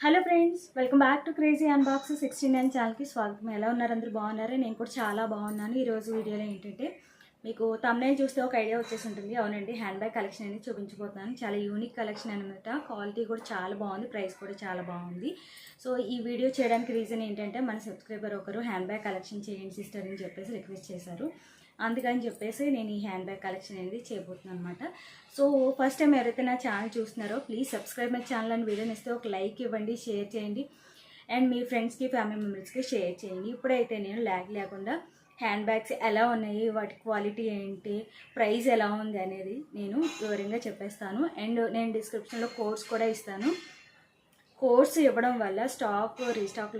Hello friends welcome back to crazy unbox sixty nine ఛానల్కి స్వాగతం. ఎలా ఉన్నారు అందరూ? బాగున్నారు? నేను కూడా చాలా బాగున్నాను. ఈరోజు వీడియోలో ఏంటంటే మీకు తమ్నైల్ చూస్తే ఒక ఐడియా వచ్చేసి ఉంటుంది. అవునండి హ్యాండ్ బ్యాగ్ కలెక్షన్ అనేది చూపించబోతున్నాను. చాలా యూనిక్ కలెక్షన్ అనమాట క్వాలిటీ కూడా చాలా బాగుంది. ప్రైస్ కూడా చాలా బాగుంది. సో ఈ వీడియో చేయడానికి రీజన్ ఏంటంటే మన సబ్స్క్రైబర్ ఒకరు హ్యాండ్ బ్యాగ్ కలెక్షన్ చేయండి సిస్టర్ అని చెప్పేసి రిక్వెస్ట్ చేశారు. అందుకని చెప్పేసి నేను ఈ హ్యాండ్ బ్యాగ్ కలెక్షన్ అనేది చేయబోతున్నాను అనమాట సో ఫస్ట్ టైం ఎవరైతే నా ఛానల్ చూస్తున్నారో ప్లీజ్ సబ్స్క్రైబ్ మై ఛానల్ అని వీడియోని ఇస్తే ఒక లైక్ ఇవ్వండి షేర్ చేయండి. అండ్ మీ ఫ్రెండ్స్కి ఫ్యామిలీ మెంబర్స్కి షేర్ చేయండి. ఇప్పుడైతే నేను ల్యాగ్ లేకుండా హ్యాండ్ బ్యాగ్స్ ఎలా ఉన్నాయి వాటి క్వాలిటీ ఏంటి ప్రైస్ ఎలా ఉంది అనేది నేను వివరంగా చెప్పేస్తాను. అండ్ నేను డిస్క్రిప్షన్లో కోర్స్ కూడా ఇస్తాను. కోర్స్ ఇవ్వడం వల్ల స్టాక్ రీస్టాక్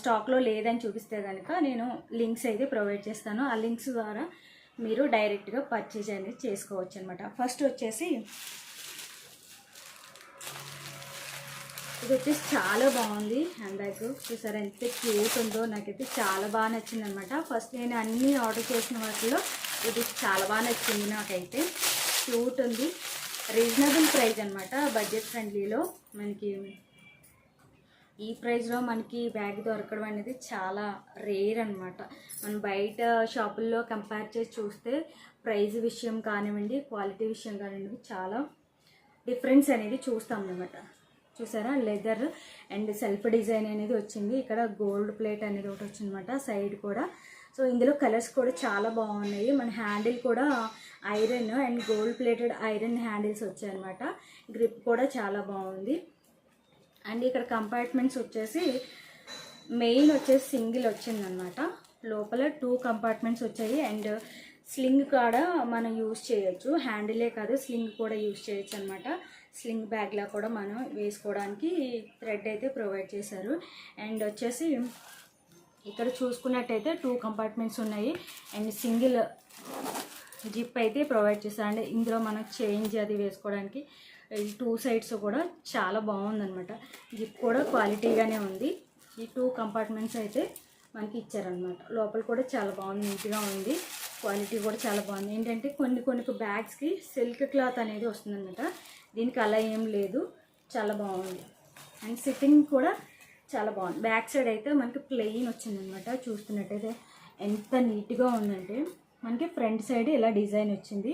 స్టాక్లో లేదని చూపిస్తే కనుక నేను లింక్స్ అయితే ప్రొవైడ్ చేస్తాను. ఆ లింక్స్ ద్వారా మీరు డైరెక్ట్గా పర్చేజ్ అనేది చేసుకోవచ్చు అనమాట ఫస్ట్ వచ్చేసి ఇది వచ్చేసి చాలా బాగుంది. హ్యాండ్ బ్యాగ్ చూసారా ఎంత క్యూట్ ఉందో. నాకైతే చాలా బాగా నచ్చింది అనమాట ఫస్ట్ నేను అన్నీ ఆర్డర్ చేసిన వాటిలో ఇది చాలా బాగా నచ్చింది నాకైతే. క్యూట్ ఉంది. రీజనబుల్ ప్రైస్ అనమాట బడ్జెట్ ఫ్రెండ్లీలో. మనకి ఈ ప్రైస్లో మనకి బ్యాగ్ దొరకడం అనేది చాలా రేర్ అనమాట మనం బయట షాపుల్లో కంపేర్ చేసి చూస్తే ప్రైస్ విషయం కానివ్వండి క్వాలిటీ విషయం కానివ్వండి చాలా డిఫరెన్స్ అనేది చూస్తాం అనమాట చూసారా? లెదర్ అండ్ సెల్ఫ్ డిజైన్ అనేది వచ్చింది. ఇక్కడ గోల్డ్ ప్లేట్ అనేది ఒకటి వచ్చిందన్నమాట సైడ్ కూడా. సో ఇందులో కలర్స్ కూడా చాలా బాగున్నాయి. మన హ్యాండిల్ కూడా iron and gold plated iron handles వచ్చాయన్నమాట. గ్రిప్ కూడా చాలా బాగుంది. అండ్ ఇక్కడ కంపార్ట్మెంట్స్ వచ్చేసి మెయిన్ వచ్చేసి సింగిల్ వచ్చిందనమాట. లోపల టూ కంపార్ట్మెంట్స్ వచ్చాయి. అండ్ స్లింగ్ కూడా మనం యూస్ చేయొచ్చు. హ్యాండిలే కాదు స్లింగ్ కూడా యూస్ చేయొచ్చు అనమాట స్లింగ్ బ్యాగ్లా కూడా మనం వేసుకోవడానికి థ్రెడ్ అయితే ప్రొవైడ్ చేశారు. అండ్ వచ్చేసి ఇక్కడ చూసుకున్నట్టయితే టూ కంపార్ట్మెంట్స్ ఉన్నాయి. అండ్ సింగిల్ జిప్ అయితే ప్రొవైడ్ చేశారు. అండ్ ఇందులో మనం చేంజ్ అది వేసుకోవడానికి టూ సైడ్స్ కూడా చాలా బాగుందనమాట జిప్ కూడా క్వాలిటీగానే ఉంది. ఈ టూ కంపార్ట్మెంట్స్ అయితే మనకి ఇచ్చారనమాట లోపల కూడా చాలా బాగుంది నీట్గా ఉంది. క్వాలిటీ కూడా చాలా బాగుంది. ఏంటంటే కొన్ని కొన్ని బ్యాగ్స్కి సిల్క్ క్లాత్ అనేది వస్తుందన్నమాట. దీనికి అలా ఏం లేదు. చాలా బాగుంది. అండ్ సిట్టింగ్ కూడా చాలా బాగుంది. బ్యాక్ సైడ్ అయితే మనకి ప్లెయిన్ వచ్చిందనమాట చూస్తున్నట్టయితే ఎంత నీట్గా ఉందంటే మనకి ఫ్రంట్ సైడ్ ఇలా డిజైన్ వచ్చింది.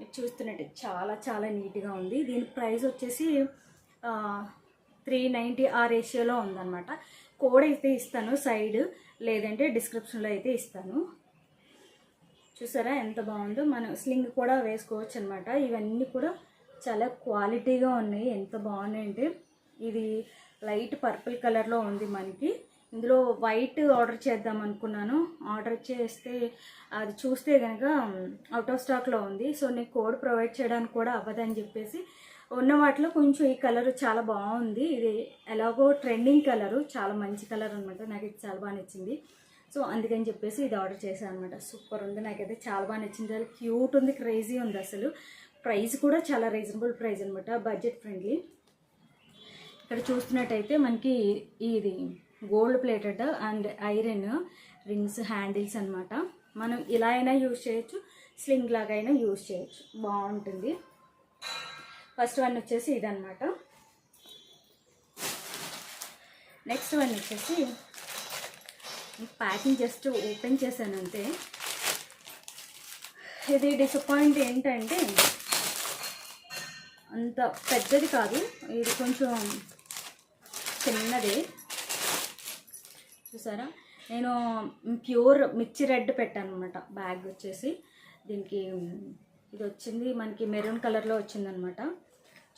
మీరు చూస్తున్నట్టు చాలా చాలా నీట్గా ఉంది. దీని ప్రైస్ వచ్చేసి త్రీ నైంటీ ఆ రేషియోలో ఉందన్నమాట. కోడ్ అయితే ఇస్తాను సైడ్ లేదంటే డిస్క్రిప్షన్లో అయితే ఇస్తాను. చూసారా ఎంత బాగుందో? మనం స్లింగ్ కూడా వేసుకోవచ్చు అనమాట ఇవన్నీ కూడా చాలా క్వాలిటీగా ఉన్నాయి. ఎంత బాగున్నాయంటే ఇది లైట్ పర్పుల్ కలర్లో ఉంది మనకి. ఇందులో వైట్ ఆర్డర్ చేద్దాం అనుకున్నాను. ఆర్డర్ చేస్తే అది చూస్తే కనుక అవుట్ ఆఫ్ స్టాక్లో ఉంది. సో నేను కోడ్ ప్రొవైడ్ చేయడానికి కూడా అవ్వదని చెప్పేసి ఉన్న వాటిలో కొంచెం ఈ కలర్ చాలా బాగుంది. ఇది ఎలాగో ట్రెండింగ్ కలరు చాలా మంచి కలర్ అనమాట నాకు ఇది చాలా బాగా నచ్చింది. సో అందుకని చెప్పేసి ఇది ఆర్డర్ చేశాను అనమాట సూపర్ ఉంది. నాకైతే చాలా బాగా నచ్చింది. చాలా క్యూట్ ఉంది క్రేజీ ఉంది అసలు. ప్రైస్ కూడా చాలా రీజనబుల్ ప్రైస్ అనమాట బడ్జెట్ ఫ్రెండ్లీ ఇక్కడ చూస్తున్నట్టయితే మనకి ఇది gold plated and iron rings handles అనమాట మనం ఇలా అయినా యూజ్ చేయొచ్చు స్లింగ్ లాగా అయినా యూజ్ చేయొచ్చు. బాగుంటుంది. ఫస్ట్ వన్ వచ్చేసి ఇదన్నమాట. నెక్స్ట్ వన్ వచ్చేసి ప్యాకింగ్ జస్ట్ ఓపెన్ చేశాను అంతే. ఇది డిసప్పాయింట్ ఏంటంటే అంత పెద్దది కాదు ఇది కొంచెం చిన్నదే. చూసారా? నేను ప్యూర్ మిర్చి రెడ్ పెట్టాను అనమాట బ్యాగ్ వచ్చేసి. దీనికి ఇది వచ్చింది మనకి మెరూన్ కలర్లో వచ్చిందనమాట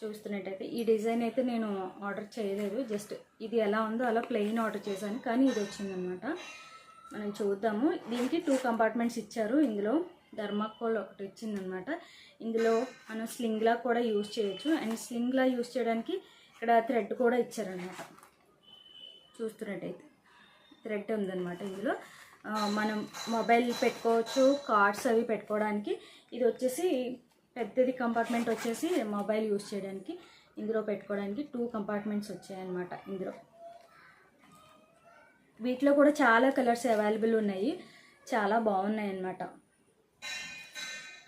చూస్తున్నట్టయితే ఈ డిజైన్ అయితే నేను ఆర్డర్ చేయలేదు జస్ట్ ఇది ఎలా ఉందో అలా ప్లెయిన్ ఆర్డర్ చేశాను కానీ ఇది వచ్చిందనమాట మనం చూద్దాము. దీనికి టూ కంపార్ట్మెంట్స్ ఇచ్చారు ఇందులో ధర్మాకోల్ ఒకటి ఇచ్చిందనమాట ఇందులో మనం స్లింగ్లా కూడా యూజ్ చేయొచ్చు అండ్ స్లింగ్లా యూజ్ చేయడానికి ఇక్కడ థ్రెడ్ కూడా ఇచ్చారనమాట చూస్తున్నట్టయితే. థ్రెడ్ ఉందన్నమాట ఇందులో. మనం మొబైల్ పెట్టుకోవచ్చు కార్డ్స్ అవి పెట్టుకోవడానికి. ఇది వచ్చేసి పెద్దది కంపార్ట్మెంట్ వచ్చేసి మొబైల్ యూజ్ చేయడానికి ఇందులో పెట్టుకోవడానికి టూ కంపార్ట్మెంట్స్ వచ్చాయన్నమాట ఇందులో. వీటిలో కూడా చాలా కలర్స్ అవైలబుల్ ఉన్నాయి. చాలా బాగున్నాయి అన్నమాట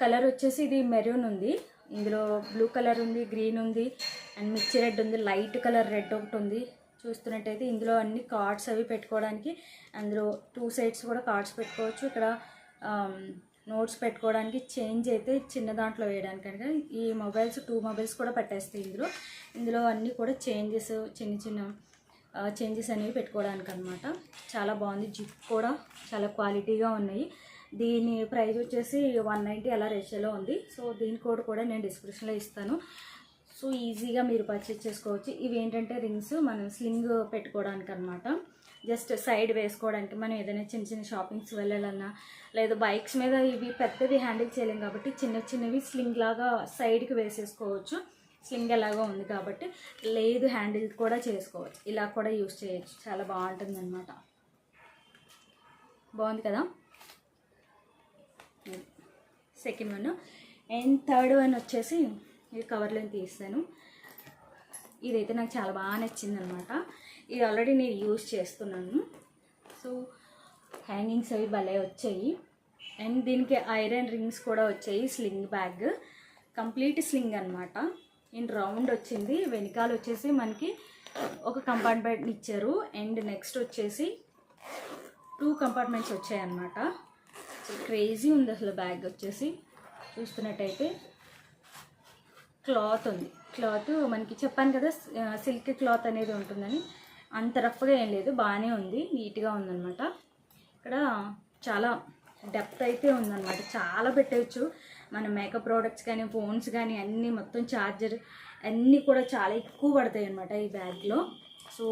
కలర్ వచ్చేసి ఇది మెరూన్ ఉంది. ఇందులో బ్లూ కలర్ ఉంది గ్రీన్ ఉంది అండ్ మిర్చి రెడ్ ఉంది లైట్ కలర్ రెడ్ ఒకటి ఉంది. చూస్తున్నట్టయితే ఇందులో అన్ని కార్డ్స్ అవి పెట్టుకోవడానికి అందులో టూ సైడ్స్ కూడా కార్డ్స్ పెట్టుకోవచ్చు. ఇక్కడ నోట్స్ పెట్టుకోవడానికి చేంజ్ అయితే చిన్న దాంట్లో వేయడానికి కనుక ఈ మొబైల్స్ టూ మొబైల్స్ కూడా పెట్టేస్తాయి ఇందులో. ఇందులో అన్నీ కూడా చేంజెస్ చిన్న చిన్న చేంజెస్ అనేవి పెట్టుకోవడానికి అనమాట. చాలా బాగుంది. జిప్ కూడా చాలా క్వాలిటీగా ఉన్నాయి. దీని ప్రైస్ వచ్చేసి వన్ నైంటీ అలా రేషియోలో ఉంది. సో దీని కోడ్ కూడా నేను డిస్క్రిప్షన్లో ఇస్తాను. సో ఈజీగా మీరు పర్చేజ్ చేసుకోవచ్చు. ఇవి ఏంటంటే రింగ్స్ మనం స్లింగ్ పెట్టుకోవడానికి అనమాట జస్ట్ సైడ్ వేసుకోవడానికి మనం ఏదైనా చిన్న చిన్న షాపింగ్స్ వెళ్ళాలన్నా లేదా బైక్స్ మీద ఇవి పెద్దది హ్యాండిల్ చేయలేం కాబట్టి చిన్న చిన్నవి స్లింగ్ లాగా సైడ్కి వేసేసుకోవచ్చు. స్లింగ్ ఎలాగో ఉంది కాబట్టి లేదు హ్యాండిల్ కూడా చేసుకోవచ్చు. ఇలా కూడా యూస్ చేయొచ్చు. చాలా బాగుంటుంది అనమాట బాగుంది కదా? Second one and third one వచ్చేసి ఇది కవర్లో తీస్తాను ఇదైతే నాకు చాలా బాగా నచ్చింది అనమాట ఇది ఆల్రెడీ నేను యూజ్ చేస్తున్నాను. సో హ్యాంగింగ్స్ అవి భలే వచ్చాయి. అండ్ దీనికి ఐరన్ రింగ్స్ కూడా వచ్చాయి స్లింగ్ బ్యాగ్. కంప్లీట్ స్లింగ్ అనమాట. అండ్ రౌండ్ వచ్చింది. వెనకాల వచ్చేసి మనకి ఒక కంపార్ట్మెంట్ ఇచ్చారు. అండ్ నెక్స్ట్ వచ్చేసి టూ కంపార్ట్మెంట్స్ వచ్చాయన్నమాట. సో క్రేజీ ఉంది అసలు బ్యాగ్ వచ్చేసి. చూస్తున్నట్టయితే. క్లాత్ ఉంది. క్లాత్ మనకి చెప్పాను కదా సిల్క్ క్లాత్ అనేది ఉంటుందని. అంత రఫ్గా ఏం లేదు బాగానే ఉంది నీట్గా ఉందన్నమాట. ఇక్కడ చాలా డెప్త్ అయితే ఉందన్నమాట. చాలా పెట్టవచ్చు మన మేకప్ ప్రోడక్ట్స్ కానీ ఫోన్స్ కానీ అన్నీ మొత్తం ఛార్జర్ అన్నీ కూడా చాలా ఎక్కువ పడతాయి అనమాట ఈ బ్యాగ్లో. సో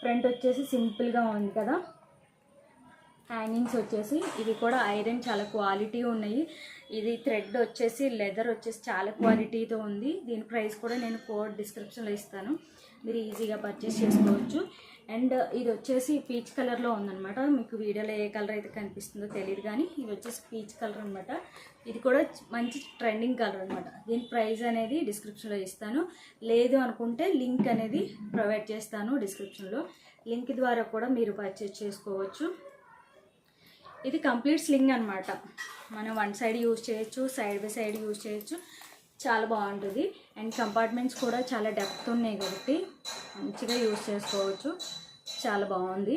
ఫ్రంట్ వచ్చేసి సింపుల్గా ఉంది కదా. హ్యాంగింగ్స్ వచ్చేసి ఇవి కూడా ఐరన్ చాలా క్వాలిటీ ఉన్నాయి. ఇది థ్రెడ్ వచ్చేసి లెదర్ వచ్చేసి చాలా క్వాలిటీతో ఉంది. దీని ప్రైస్ కూడా నేను కోడ్ డిస్క్రిప్షన్లో ఇస్తాను. మీరు ఈజీగా పర్చేస్ చేసుకోవచ్చు. అండ్ ఇది వచ్చేసి పీచ్ కలర్లో ఉందన్నమాట. మీకు వీడియోలో ఏ కలర్ అయితే కనిపిస్తుందో తెలియదు కానీ ఇది వచ్చేసి పీచ్ కలర్ అనమాట ఇది కూడా మంచి ట్రెండింగ్ కలర్ అనమాట దీని ప్రైస్ అనేది డిస్క్రిప్షన్లో ఇస్తాను. లేదు అనుకుంటే లింక్ అనేది ప్రొవైడ్ చేస్తాను డిస్క్రిప్షన్లో. లింక్ ద్వారా కూడా మీరు పర్చేస్ చేసుకోవచ్చు. ఇది కంప్లీట్ స్లింగ్ అనమాట మనం వన్ సైడ్ యూజ్ చేయొచ్చు సైడ్ బై సైడ్ యూజ్ చేయొచ్చు. చాలా బాగుంటుంది. అండ్ కంపార్ట్మెంట్స్ కూడా చాలా డెప్త్ ఉన్నాయి కాబట్టి మంచిగా యూజ్ చేసుకోవచ్చు. చాలా బాగుంది.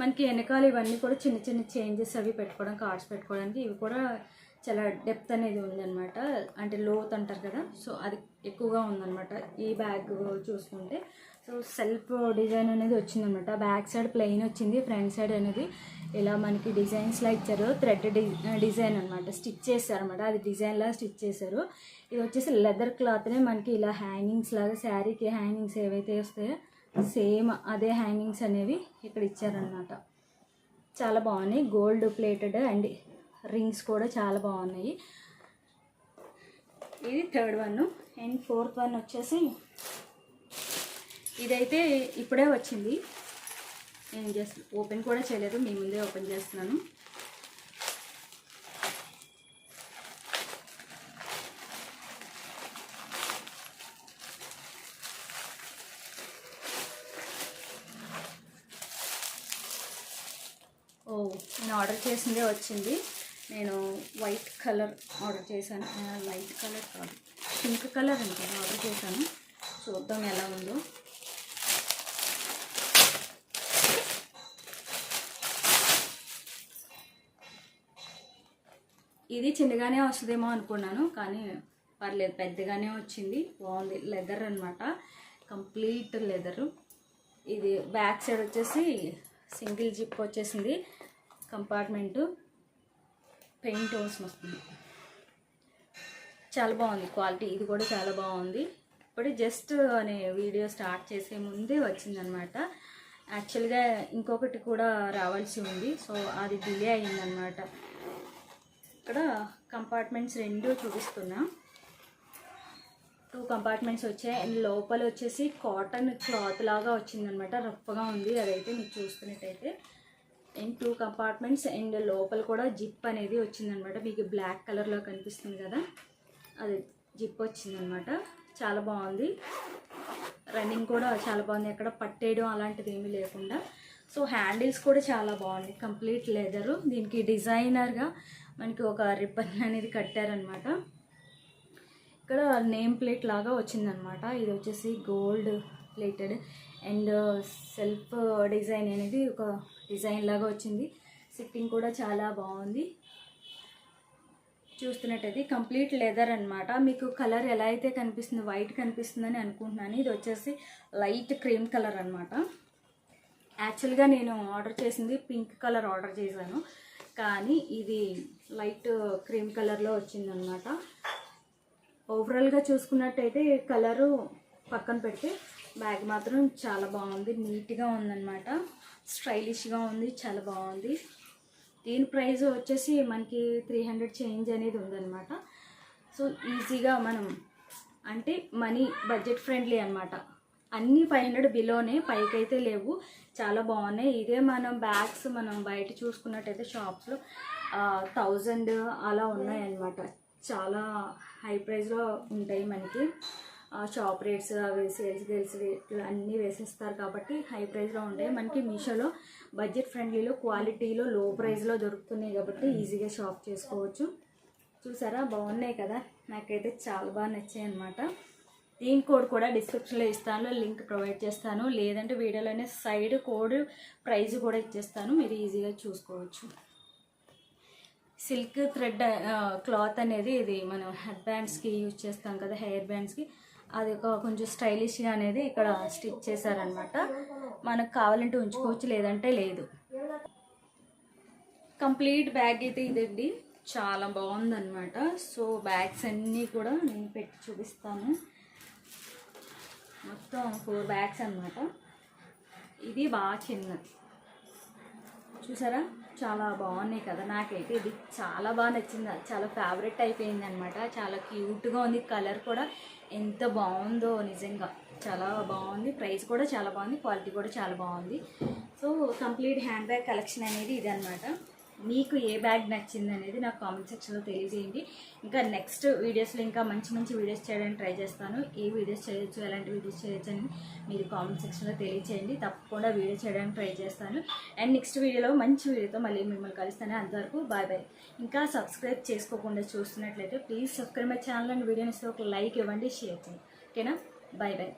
మనకి వెనకాల ఇవన్నీ కూడా చిన్న చిన్న చేంజెస్ అవి పెట్టుకోవడం కార్డ్స్ పెట్టుకోవడానికి ఇవి కూడా చాలా డెప్త్ అనేది ఉందన్నమాట. అంటే లోత్ అంటారు కదా సో అది ఎక్కువగా ఉందన్నమాట. ఈ బ్యాగ్ చూసుకుంటే. సో సెల్ఫ్ డిజైన్ అనేది వచ్చిందనమాట బ్యాక్ సైడ్ ప్లెయిన్ వచ్చింది ఫ్రంట్ సైడ్ అనేది ఇలా మనకి డిజైన్స్లా ఇచ్చారు. థ్రెడ్ డిజైన్ అనమాట స్టిచ్ చేశారనమాట అది డిజైన్లా స్టిచ్ చేశారు. ఇది వచ్చేసి లెదర్ క్లాత్నే మనకి ఇలా హ్యాంగింగ్స్ లాగా శారీకి హ్యాంగింగ్స్ ఏవైతే వస్తాయో సేమ్ అదే హ్యాంగింగ్స్ అనేవి ఇక్కడ ఇచ్చారనమాట చాలా బాగున్నాయి. గోల్డ్ ప్లేటెడ్ అండ్ రింగ్స్ కూడా చాలా బాగున్నాయి. ఇది third one and fourth one వచ్చేసి ఇదైతే ఇప్పుడే వచ్చింది. నేను జస్ట్ ఓపెన్ కూడా చేయలేదు మీ ముందే ఓపెన్ చేస్తున్నాను. ఓ నేను ఆర్డర్ చేసిందే వచ్చింది. నేను వైట్ కలర్ ఆర్డర్ చేశాను. లైట్ కలర్ కాదు పింక్ కలర్ అంటే ఆర్డర్ చేశాను. చూద్దాం ఎలా ఉందో. ఇది చిన్నగానే వస్తుందేమో అనుకున్నాను కానీ పర్లేదు పెద్దగానే వచ్చింది. బాగుంది. లెదర్ అనమాట కంప్లీట్ లెదరు ఇది బ్యాక్ సైడ్ వచ్చేసి సింగిల్ జిప్ వచ్చేసింది. కంపార్ట్మెంటు పెయింట్ అవసరం వస్తుంది. చాలా బాగుంది క్వాలిటీ ఇది కూడా చాలా బాగుంది. ఇప్పుడు జస్ట్ అనే వీడియో స్టార్ట్ చేసే ముందే వచ్చిందనమాట యాక్చువల్గా ఇంకొకటి కూడా రావాల్సి ఉంది. సో అది డిలే అయిందనమాట ఇక్కడ కంపార్ట్మెంట్స్ రెండు చూపిస్తున్నా. టూ కంపార్ట్మెంట్స్ వచ్చాయి. అండ్ లోపల వచ్చేసి కాటన్ క్లాత్ లాగా వచ్చిందనమాట. రఫ్గా ఉంది. అదైతే మీరు చూస్తున్నట్టయితే. అండ్ టూ కంపార్ట్మెంట్స్ అండ్ లోపల కూడా జిప్ అనేది వచ్చిందనమాట. మీకు బ్లాక్ కలర్లో కనిపిస్తుంది కదా. అది జిప్ వచ్చిందనమాట. చాలా బాగుంది. రన్నింగ్ కూడా చాలా బాగుంది. ఎక్కడ పట్టేయడం అలాంటిది ఏమీ లేకుండా. సో హ్యాండిల్స్ కూడా చాలా బాగుంది. కంప్లీట్ లెదరు దీనికి డిజైనర్గా మనకి ఒక రిబ్బన్ అనేది కట్టారనమాట. ఇక్కడ నేమ్ ప్లేట్ లాగా వచ్చిందనమాట. ఇది వచ్చేసి gold plated and self design అనేది ఒక డిజైన్ లాగా వచ్చింది. సిట్టింగ్ కూడా చాలా బాగుంది. చూస్తున్నట్టయితే కంప్లీట్ లెదర్ అనమాట. మీకు కలర్ ఎలా అయితే కనిపిస్తుంది వైట్ కనిపిస్తుందని అనుకుంటున్నాను. ఇది వచ్చేసి లైట్ క్రీమ్ కలర్ అనమాట. యాక్చువల్గా నేను ఆర్డర్ చేసింది పింక్ కలర్ ఆర్డర్ చేశాను. కానీ ఇది లైట్ క్రీమ్ కలర్లో వచ్చిందనమాట. ఓవరాల్గా చూసుకున్నట్టయితే కలరు పక్కన పెడితే బ్యాగ్ మాత్రం చాలా బాగుంది. నీట్గా ఉందన్నమాట స్టైలిష్గా ఉంది చాలా బాగుంది. దీని ప్రైస్ వచ్చేసి మనకి త్రీ హండ్రెడ్ చేంజ్ అనేది ఉందన్నమాట సో ఈజీగా మనం అంటే మనీ బడ్జెట్ ఫ్రెండ్లీ అన్నమాట అన్నీ ఫైవ్ హండ్రెడ్ బిలోనే పైకైతే లేవు. చాలా బాగున్నాయి. ఇదే మనం బ్యాగ్స్ మనం బయట చూసుకున్నట్టయితే షాప్స్లో థౌజండ్ అలా ఉన్నాయన్నమాట. చాలా హై ప్రైస్లో ఉంటాయి మనకి. షాప్ రేట్స్ అవి సేల్స్ గేల్స్ రేట్లు అన్నీ వేసేస్తారు కాబట్టి హై ప్రైస్లో ఉంటాయి. మనకి మీషోలో బడ్జెట్ ఫ్రెండ్లీలో క్వాలిటీలో లో ప్రైస్లో దొరుకుతున్నాయి కాబట్టి ఈజీగా షాప్ చేసుకోవచ్చు. చూసారా? బాగున్నాయి కదా? నాకైతే చాలా బాగా నచ్చాయి అనమాట దీని కోడ్ కూడా డిస్క్రిప్షన్లో ఇస్తాను లింక్ ప్రొవైడ్ చేస్తాను. లేదంటే వీడియోలోనే సైడ్ కోడ్ ప్రైజ్ కూడా ఇచ్చేస్తాను. మీరు ఈజీగా చూసుకోవచ్చు. సిల్క్ థ్రెడ్ క్లాత్ అనేది ఇది మనం హెడ్ బ్యాండ్స్కి యూజ్ చేస్తాం కదా హెయిర్ బ్యాండ్స్కి అది ఒక కొంచెం స్టైలిష్గా అనేది ఇక్కడ స్టిచ్ చేశారనమాట మనకు కావాలంటే ఉంచుకోవచ్చు లేదంటే లేదు. కంప్లీట్ బ్యాగ్ అయితే ఇదండి. చాలా బాగుందన్నమాట. సో బ్యాగ్స్ అన్నీ కూడా నేను పెట్టి చూపిస్తాను. మొత్తం ఫోర్ బ్యాగ్స్ అన్నమాట. ఇది బాగా చిన్నది. చూసారా? చాలా బాగున్నాయి కదా నాకైతే. ఇది చాలా బాగా నచ్చింది. చాలా ఫేవరెట్ అయిపోయింది అనమాట చాలా క్యూట్గా ఉంది. కలర్ కూడా ఎంత బాగుందో నిజంగా. చాలా బాగుంది. ప్రైస్ కూడా చాలా బాగుంది. క్వాలిటీ కూడా చాలా బాగుంది. So complete hand bag collection అనేది ఇది అనమాట మీకు ఏ బ్యాగ్ నచ్చింది అనేది నాకు కామెంట్ సెక్షన్లో తెలియజేయండి. ఇంకా నెక్స్ట్ వీడియోస్లో ఇంకా మంచి మంచి వీడియోస్ చేయడానికి ట్రై చేస్తాను. ఏ వీడియోస్ చేయొచ్చు ఎలాంటి వీడియోస్ చేయొచ్చు అని మీరు కామెంట్ సెక్షన్లో తెలియజేయండి తప్పకుండా వీడియో చేయడానికి ట్రై చేస్తాను. అండ్ నెక్స్ట్ వీడియోలో మంచి వీడియోతో మళ్ళీ మిమ్మల్ని కలుస్తాను. అంతవరకు బాయ్ బాయ్. ఇంకా సబ్స్క్రైబ్ చేసుకోకుండా చూస్తున్నట్లయితే please subscribe my channel and వీడియోని ఒక లైక్ ఇవ్వండి షేర్ చేయండి. ఓకేనా? Bye bye.